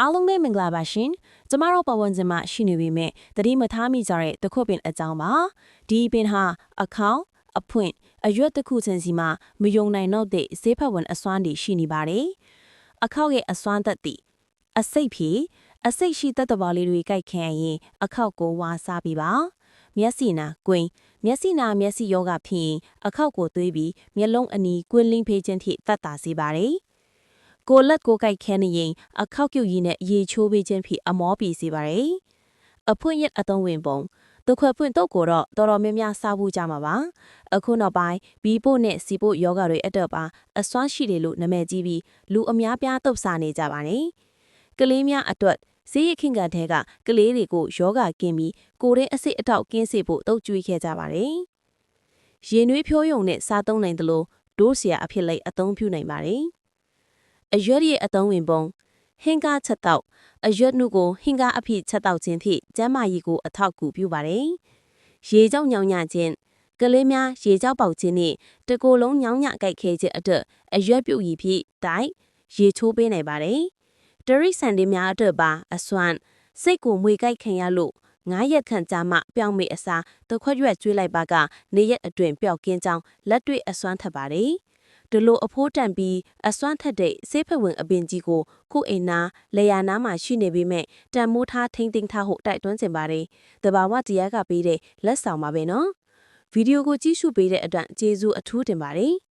အားလုံးပဲမင်္ဂလာပါရှင်။ကျမတို့ပတ်ဝန်းကျင်မှာရှိနေပေမဲ့သတိမထားမိကြတဲ့တခုပင်အကြောင်းပါ။ဒီပင်ဟာအခေါင်အဖွင့်အရွက်တစ်ခုချင်းစီမှာမယုံနိုင်တော့တဲ့ဈေးဖက်ဝင်အစွမ်းတွေရှိနေပါတယ်။အခေါက်ရဲ့အစွမ်းသက်သည်အစိတ်ဖြေအစိတ်ရှိသက်တဘာလေးတွေကြိုက်ခံရရင်အခေါက်ကိုဝါစားပြီးပါ။မျက်စိနာကွင်းမျက်စိနာမျက်စိယောဂဖြစ်ရင်အခေါက်ကိုသွေးပြီးမျက်လုံးအနီးကွင်းလင်းဖေးခြင်းထိသက်သာစေပါတယ်။ ကိုလက်ကိုကိုက်ခဲနေရင်အခောက်ပြုတ်ရည်နဲ့ရေချိုးပေးခြင်းဖြစ်အမောပြေစေပါတယ်။အဖွင့်ရက်အသုံးဝင်ပုံတခွက်ဖွင့်တော့ကိုတော့တော်တော်များများစားဖို့ကြမှာပါ။အခုနောက်ပိုင်းဘီပို့နဲ့စီပို့ယောဂတွေအတော့ပါအစွမ်းရှိတယ်လို့နာမည်ကြီးပြီးလူအများပြားတုပ်စားနေကြပါတယ်။ကလေးများအတွက်ဈေးရခင်ကန်ထဲကကလေးတွေကိုယောဂကင်းပြီးကိုရင်းအစိတ်အတောက်ကင်းစေဖို့တုပ်ကျွေးခဲ့ကြပါတယ်။ရေနွေးဖြိုးယုံနဲ့စားသုံးနိုင်သလိုဒိုးဆရာအဖြစ်လိုက်အသုံးပြုနိုင်ပါတယ်။ အရွက်ရဲ့အသုံးဝင်ပုံဟင်္ကာချက်တောက်အရွက်နုကိုဟင်္ကာအဖြစ်ချက်တောက်ခြင်းဖြင့်ကျန်းမာရေးကိုအထောက်အကူပြုပါတယ်။ရေကြောင့်ညောင်ညခြင်းကလေးများရေကြောက်ပေါက်ခြင်းနှင့်တကိုယ်လုံးညောင်ညကြိုက်ခဲခြင်းအတွက်အရွက်ပြုတ်ရည်ဖြင့်တိုက်ရေချိုးပေးနိုင်ပါတယ်။တရိษံတွေများအတွက်ပါအစွမ်းစိတ်ကိုမွေကြိုက်ခံရလို့ငါးရက်ခန့်ကြာမှပျောက်မေအစားတခွက်ရွက်ကျွေးလိုက်ပါကနေရက်အတွင်ပျောက်ကင်းကြောင်းလက်တွေ့အစွမ်းထပ်ပါတယ်။ ဒီလိုအဖိုးတန်ပြီးအစွမ်းထက်တဲ့ဆေးဖက်ဝင်အပင်ကြီးကိုခုအိမ်နာလေယာနာမှာရှိနေပေမဲ့တန်မိုးထားထိမ့်သိမ်းထားဖို့တိုက်တွန်းချင်ပါတယ်။တဘာဝတရားကပေးတဲ့လက်ဆောင်ပါပဲနော်။ဗီဒီယိုကိုကြည့်ရှုပေးတဲ့အတွက်ကျေးဇူးအထူးတင်ပါတယ်။